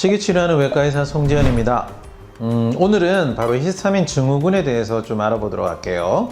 시기치료하는 외과 의사 송지현입니다. 음, 오늘은 바로 히스타민 증후군에 대해서 좀 알아보도록 할게요.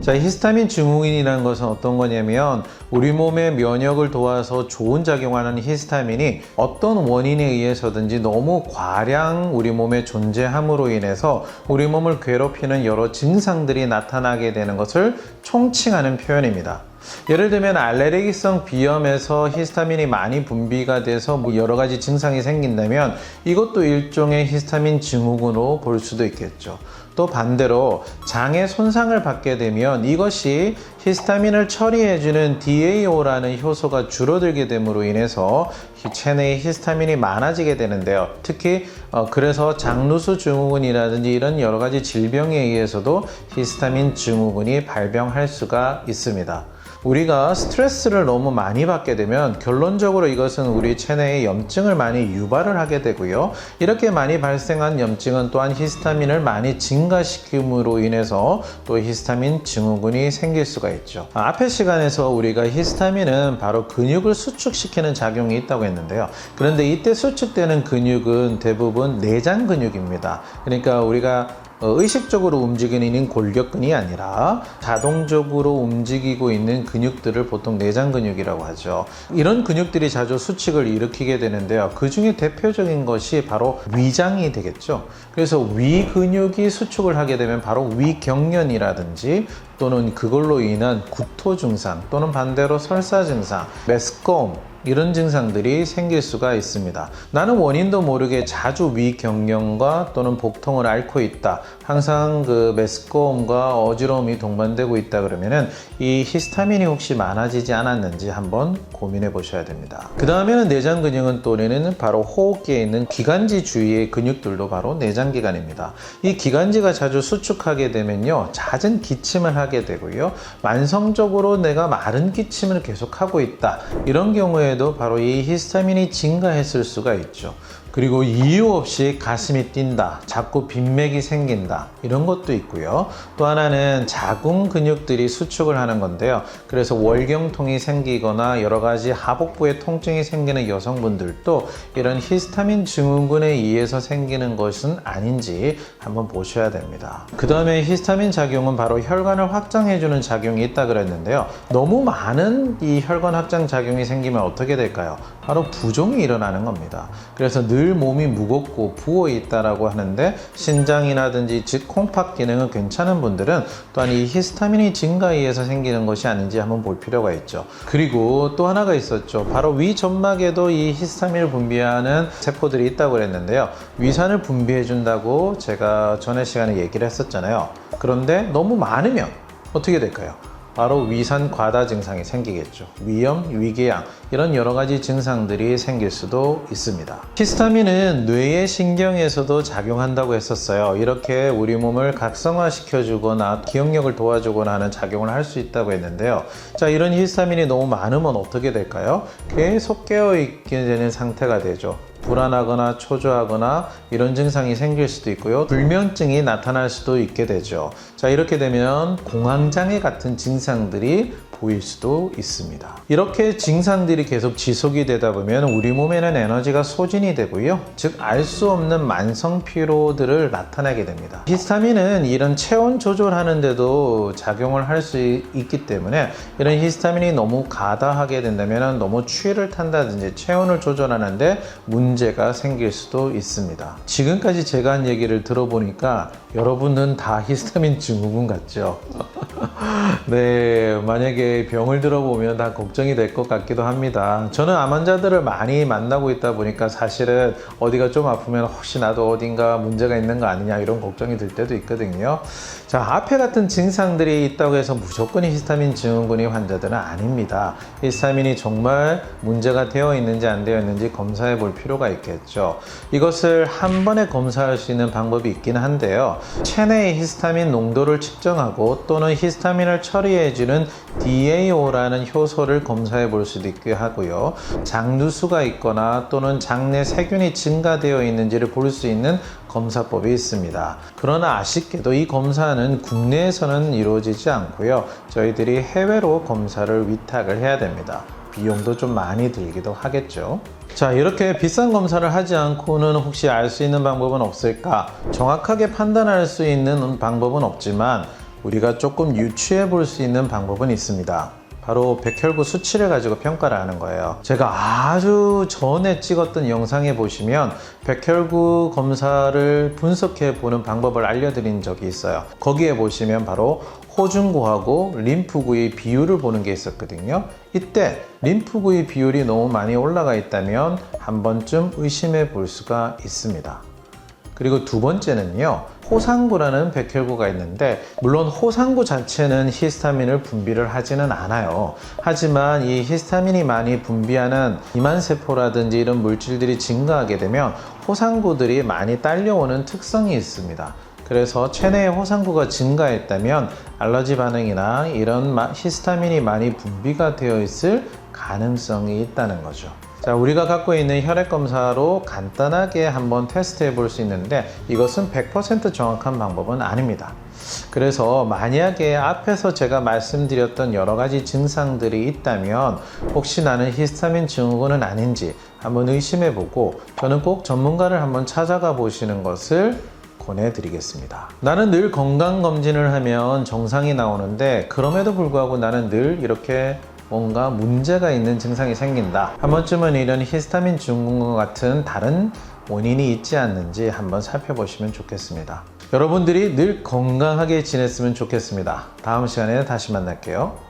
자, 히스타민 증후군이라는 것은 어떤 거냐면 우리 몸의 면역을 도와서 좋은 작용하는 히스타민이 어떤 원인에 의해서든지 너무 과량 우리 몸에 존재함으로 인해서 우리 몸을 괴롭히는 여러 증상들이 나타나게 되는 것을 총칭하는 표현입니다. 예를 들면 알레르기성 비염에서 히스타민이 많이 분비가 돼서 뭐 여러 가지 증상이 생긴다면 이것도 일종의 히스타민 증후군으로 볼 수도 있겠죠. 또 반대로 장의 손상을 받게 되면 이것이 히스타민을 처리해주는 DAO라는 효소가 줄어들게 됨으로 인해서 이 체내에 히스타민이 많아지게 되는데요. 특히 어, 그래서 장루수 증후군이라든지 이런 여러 가지 질병에 의해서도 히스타민 증후군이 발병할 수가 있습니다. 우리가 스트레스를 너무 많이 받게 되면 결론적으로 이것은 우리 체내에 염증을 많이 유발을 하게 되고요. 이렇게 많이 발생한 염증은 또한 히스타민을 많이 증가시킴으로 인해서 또 히스타민 증후군이 생길 수가 있죠. 아, 앞의 시간에서 우리가 히스타민은 바로 근육을 수축시키는 작용이 있다고 했는데요. 그런데 이때 수축되는 근육은 대부분 내장 근육입니다. 그러니까 우리가 어, 의식적으로 움직이는 골격근이 아니라 자동적으로 움직이고 있는 근육들을 보통 내장 근육이라고 하죠. 이런 근육들이 자주 수축을 일으키게 되는데요. 그 중에 대표적인 것이 바로 위장이 되겠죠. 그래서 위 근육이 수축을 하게 되면 바로 위경련이라든지 또는 그걸로 인한 구토 증상 또는 반대로 설사 증상, 메스꺼움 이런 증상들이 생길 수가 있습니다. 나는 원인도 모르게 자주 위경련과 또는 복통을 앓고 있다. 항상 그 메스꺼움과 어지러움이 동반되고 있다 그러면은 이 히스타민이 혹시 많아지지 않았는지 한번 고민해 보셔야 됩니다. 그 다음에는 내장 근육은 또 우리는 바로 호흡기에 있는 기관지 주위의 근육들도 바로 내장 기관입니다. 이 기관지가 자주 수축하게 되면요 잦은 기침을 하게 되고요 만성적으로 내가 마른 기침을 계속하고 있다 이런 경우에 도 바로 이 히스타민이 증가했을 수가 있죠. 그리고 이유 없이 가슴이 뛴다, 자꾸 빈맥이 생긴다, 이런 것도 있고요. 또 하나는 자궁 근육들이 수축을 하는 건데요. 그래서 월경통이 생기거나 여러 가지 하복부에 통증이 생기는 여성분들도 이런 히스타민 증후군에 의해서 생기는 것은 아닌지 한번 보셔야 됩니다. 그 다음에 히스타민 작용은 바로 혈관을 확장해주는 작용이 있다 그랬는데요. 너무 많은 이 혈관 확장 작용이 생기면 어떻게 될까요? 바로 부종이 일어나는 겁니다. 그래서 늘 몸이 무겁고 부어 있다라고 하는데 신장이라든지 즉 콩팥 기능은 괜찮은 분들은 또한 이 히스타민이 증가에 의해서 생기는 것이 아닌지 한번 볼 필요가 있죠. 그리고 또 하나가 있었죠. 바로 위 점막에도 이 히스타민을 분비하는 세포들이 있다고 그랬는데요. 위산을 분비해 준다고 제가 전에 시간에 얘기를 했었잖아요. 그런데 너무 많으면 어떻게 될까요? 바로 위산 과다 증상이 생기겠죠. 위염, 위궤양 이런 여러 가지 증상들이 생길 수도 있습니다. 히스타민은 뇌의 신경에서도 작용한다고 했었어요. 이렇게 우리 몸을 각성화시켜 주거나 기억력을 도와주거나 하는 작용을 할 수 있다고 했는데요. 자, 이런 히스타민이 너무 많으면 어떻게 될까요? 계속 깨어 있게 되는 상태가 되죠. 불안하거나 초조하거나 이런 증상이 생길 수도 있고요. 불면증이 나타날 수도 있게 되죠. 자, 이렇게 되면 공황장애 같은 증상들이 보일 수도 있습니다. 이렇게 증상들이 계속 지속이 되다 보면 우리 몸에는 에너지가 소진이 되고요. 즉, 알 수 없는 만성 피로들을 나타내게 됩니다. 히스타민은 이런 체온 조절하는데도 작용을 할 수 있기 때문에 이런 히스타민이 너무 과다하게 된다면 너무 추위를 탄다든지 체온을 조절하는데 문제가 생길 수도 있습니다. 지금까지 제가 한 얘기를 들어보니까 여러분은 다 히스타민 증후군 같죠? 네, 만약에 병을 들어보면 다 걱정이 될 것 같기도 합니다. 저는 암 환자들을 많이 만나고 있다 보니까 사실은 어디가 좀 아프면 혹시 나도 어딘가 문제가 있는 거 아니냐 이런 걱정이 들 때도 있거든요. 자, 앞에 같은 증상들이 있다고 해서 무조건 히스타민 증후군이 환자들은 아닙니다. 히스타민이 정말 문제가 되어 있는지 안 되어 있는지 검사해 볼 필요가 있겠죠. 이것을 한 번에 검사할 수 있는 방법이 있긴 한데요. 체내의 히스타민 농도를 측정하고 또는 히스타민 을 처리해주는 DAO라는 효소를 검사해 볼 수도 있게 하고요. 장누수가 있거나 또는 장내 세균이 증가되어 있는지를 볼 수 있는 검사법이 있습니다. 그러나 아쉽게도 이 검사는 국내에서는 이루어지지 않고요. 저희들이 해외로 검사를 위탁을 해야 됩니다. 비용도 좀 많이 들기도 하겠죠. 자, 이렇게 비싼 검사를 하지 않고는 혹시 알 수 있는 방법은 없을까? 정확하게 판단할 수 있는 방법은 없지만 우리가 조금 유추해 볼 수 있는 방법은 있습니다. 바로 백혈구 수치를 가지고 평가를 하는 거예요. 제가 아주 전에 찍었던 영상에 보시면 백혈구 검사를 분석해 보는 방법을 알려드린 적이 있어요. 거기에 보시면 바로 호중구하고 림프구의 비율을 보는 게 있었거든요. 이때 림프구의 비율이 너무 많이 올라가 있다면 한 번쯤 의심해 볼 수가 있습니다. 그리고 두 번째는요, 호상구라는 백혈구가 있는데, 물론 호상구 자체는 히스타민을 분비를 하지는 않아요. 하지만 이 히스타민이 많이 분비하는 이만세포라든지 이런 물질들이 증가하게 되면 호상구들이 많이 딸려오는 특성이 있습니다. 그래서 체내의 호상구가 증가했다면 알러지 반응이나 이런 마- 히스타민이 많이 분비가 되어 있을 가능성이 있다는 거죠. 자, 우리가 갖고 있는 혈액 검사로 간단하게 한번 테스트해 볼 수 있는데 이것은 100% 정확한 방법은 아닙니다. 그래서 만약에 앞에서 제가 말씀드렸던 여러 가지 증상들이 있다면 혹시 나는 히스타민 증후군은 아닌지 한번 의심해 보고 저는 꼭 전문가를 한번 찾아가 보시는 것을 권해드리겠습니다. 나는 늘 건강검진을 하면 정상이 나오는데 그럼에도 불구하고 나는 늘 이렇게 뭔가 문제가 있는 증상이 생긴다. 한 번쯤은 이런 히스타민 증후군과 같은 다른 원인이 있지 않는지 한번 살펴보시면 좋겠습니다. 여러분들이 늘 건강하게 지냈으면 좋겠습니다. 다음 시간에 다시 만날게요.